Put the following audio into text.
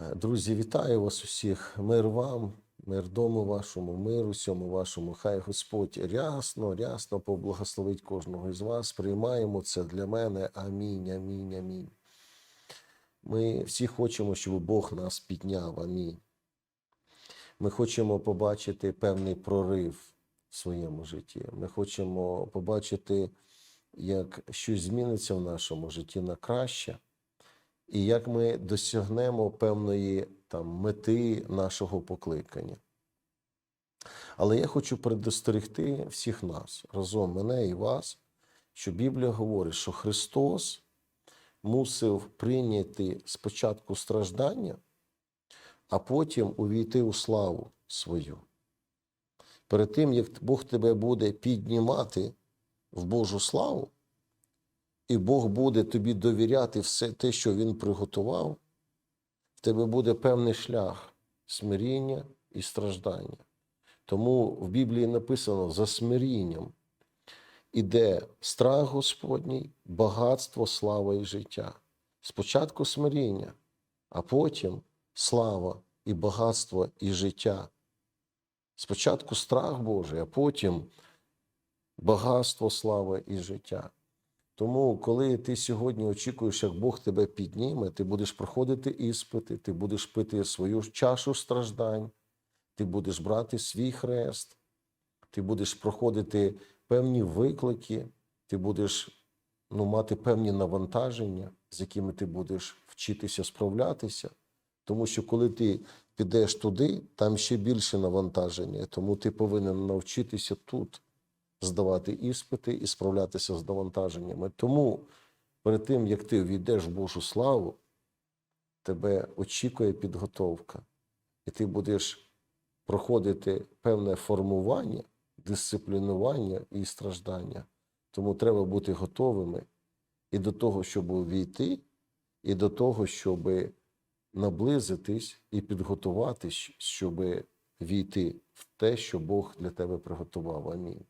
Друзі, вітаю вас усіх. Мир вам, мир дому вашому, мир усьому вашому. Хай Господь рясно, рясно поблагословить кожного із вас. Приймаємо це для мене. Амінь, амінь, амінь. Ми всі хочемо, щоб Бог нас підняв. Амінь. Ми хочемо побачити певний прорив в своєму житті. Ми хочемо побачити, як щось зміниться в нашому житті на краще і як ми досягнемо певної там мети нашого покликання. Але я хочу предостерегти всіх нас, разом мене і вас, що Біблія говорить, що Христос мусив прийняти спочатку страждання, а потім увійти у славу свою. Перед тим, як Бог тебе буде піднімати в Божу славу, і Бог буде тобі довіряти все те, що Він приготував, в тебе буде певний шлях смиріння і страждання. Тому в Біблії написано за смирінням іде страх Господній, багатство, слава і життя. Спочатку смиріння, а потім слава і багатство і життя. Спочатку страх Божий, а потім багатство, слава і життя. Тому, коли ти сьогодні очікуєш, як Бог тебе підніме, ти будеш проходити іспити, ти будеш пити свою чашу страждань, ти будеш брати свій хрест, ти будеш проходити певні виклики, ти будеш ну, мати певні навантаження, з якими ти будеш вчитися справлятися. Тому що коли ти підеш туди, там ще більше навантаження, тому ти повинен навчитися тут здавати іспити і справлятися з навантаженнями. Тому перед тим, як ти війдеш в Божу славу, тебе очікує підготовка, і ти будеш проходити певне формування, дисциплінування і страждання. Тому треба бути готовими і до того, щоб увійти, і до того, щоб наблизитись і підготуватись, щоб війти в те, що Бог для тебе приготував. Амінь.